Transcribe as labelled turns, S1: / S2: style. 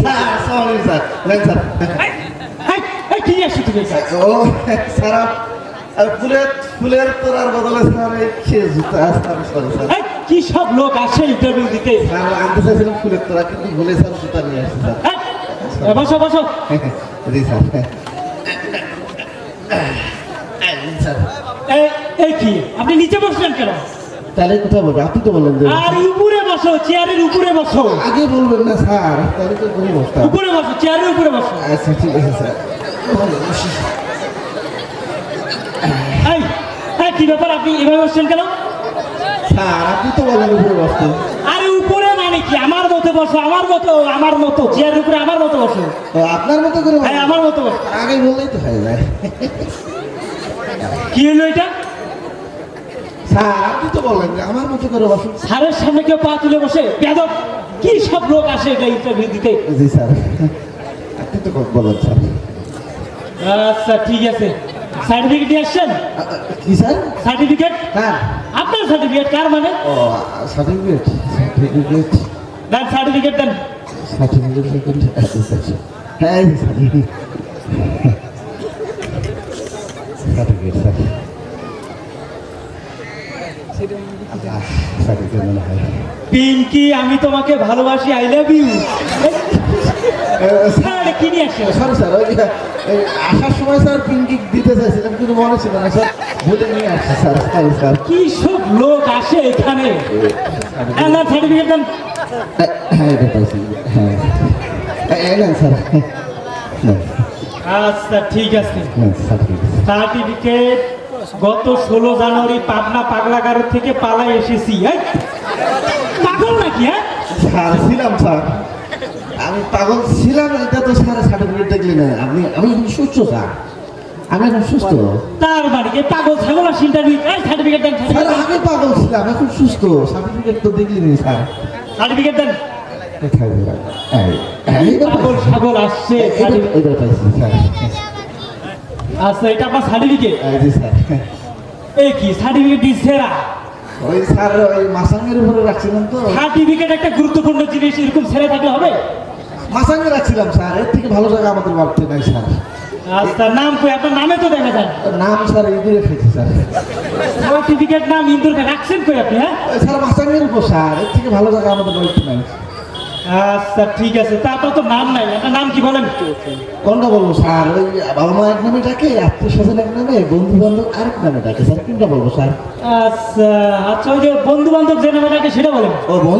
S1: Sir sorry sir নেন sir
S2: এই, এই, এই, কি? নিয়ে তুমি
S1: ও স্যার ফুলের ফুলের তোরার বদলে স্যার এই জুতা স্যার সরি স্যার
S2: কি সব লোক আসে ইন্টারভিউ দিতে
S1: স্যার আনতে চাইছিলাম ফুলের তোরা কিন্তু ভুলে স্যার জুতা নিয়ে আসছি স্যার
S2: বসো বসো
S1: জি স্যার
S2: এই, এই কি আপনি নিচে বসলেন কেন?
S1: তাহলে কোথায় বলব আপনি তো বললেন যে
S2: আর উপরে বসো চেয়ারের উপরে বসো।
S1: আগে বলবেন না স্যার। তাহলে তো কোনো বসতাম
S2: উপরে বসো চেয়ারের উপরে বসো।
S1: আচ্ছা ঠিক আছে স্যার।
S2: এই এই কি ব্যাপার? আপনি এভাবে বসছেন কেন?
S1: স্যার আপনি তো বলেন উপরে বসতেন
S2: আরে উপরে মানে কি? আমার মতো বসো আমার মতো আমার মতো। চেয়ারের উপরে আমার মতো বসো।
S1: তো আপনার মতো করে।
S2: হ্যাঁ আমার মতো বসো।
S1: আগে বললেই তো হয়ে যায়।
S2: কি হলো এটা?
S1: স্যার আপনি তো বলেন যে আমার মতো করে বসুন।
S2: স্যারের সামনে কেউ পা তুলে বসে? বেদব কি সব লোক আসে এটা ইন্টারভিউ দিতে?
S1: জি স্যার। আপনি তো বলেন স্যার।
S2: আচ্ছা ঠিক আছে। সার্টিফিকেট নিয়ে আসছেন?
S1: কি স্যার?
S2: সার্টিফিকেট?
S1: হ্যাঁ।
S2: আপনার সার্টিফিকেট কার মানে?
S1: ও সার্টিফিকেট সার্টিফিকেট।
S2: দেন সার্টিফিকেট দেন।
S1: সার্টিফিকেট হ্যাঁ এই সার্টিফিকেট স্যার। হয়
S2: পিঙ্কি আমি তোমাকে ভালোবাসি আই লাভ ইউ স্যার কি নিয়ে আসছে
S1: সরি স্যার ওই আসার সময় স্যার পিঙ্কি দিতে চাইছিলাম কিন্তু মনে ছিল না স্যার বলে নিয়ে আসছে স্যার সরি স্যার।
S2: কি সব লোক আসে এখানে? হ্যাঁ দেন সার্টিফিকেট দেন
S1: হ্যাঁ এটা পাইছি হ্যাঁ। স্যার।
S2: আচ্ছা ঠিক আছে।
S1: সার্টিফিকেট
S2: সার্টিফিকেট গত ষোলো জানুয়ারি পাবনা পাগলাগারো থেকে পালাই এসেছি পাগল নাকি হ্যাঁ
S1: স্যার ছিলাম স্যার আমি পাগল ছিলাম এটা তো স্যার সার্টিফিকেট দেখলি না আমি আমি সুস্থ স্যার আমি এখন সুস্থ
S2: তার মানে কি পাগল ছাগল ইন্টারভিউ সার্টিফিকেট দেন
S1: স্যার আগে পাগল ছিলাম এখন সুস্থ সার্টিফিকেট তো দেখলি নি স্যার
S2: সার্টিফিকেট দেন পাগল ছাগল আসছে
S1: এইবার পাইছি স্যার
S2: আচ্ছা এটা আপনার সার্টিফিকেট
S1: যে স্যার।
S2: এই কি সার্টিফিকেট দিচ্ছে এরা?
S1: ওই স্যার ওই মাসাঙ্গের উপরে রাখছিলাম তো।
S2: সার্টিফিকেট একটা গুরুত্বপূর্ণ জিনিস এরকম ছেড়ে থাকলে হবে?
S1: মাসাঙ্গে রাখছিলাম স্যার এর থেকে ভালো জায়গা আমাদের ভাবতে নাই স্যার।
S2: আচ্ছা নাম কই? আপনার নামে তো দেখা যায়
S1: নাম স্যার ইঁদুরে রেখেছি স্যার।
S2: সার্টিফিকেট নাম ইন্দুরকে রাখছেন কই আপনি হ্যাঁ?
S1: স্যার মাসাঙ্গের উপর স্যার এর থেকে ভালো জায়গা আমাদের ভাবতে নাই।
S2: আচ্ছা ঠিক আছে। তা আপনার তো নাম নাই। আপনার নাম কি বলেন?
S1: কোনটা বলব স্যার ওই বাবা মা এক নামে ডাকে আত্মীয় স্বজন এক নামে বন্ধু বান্ধব আরেক নামে ডাকে স্যার কোনটা বলব স্যার?
S2: আচ্ছা আচ্ছা ওই যে বন্ধু বান্ধব যে নামে ডাকে সেটা বলেন।
S1: ও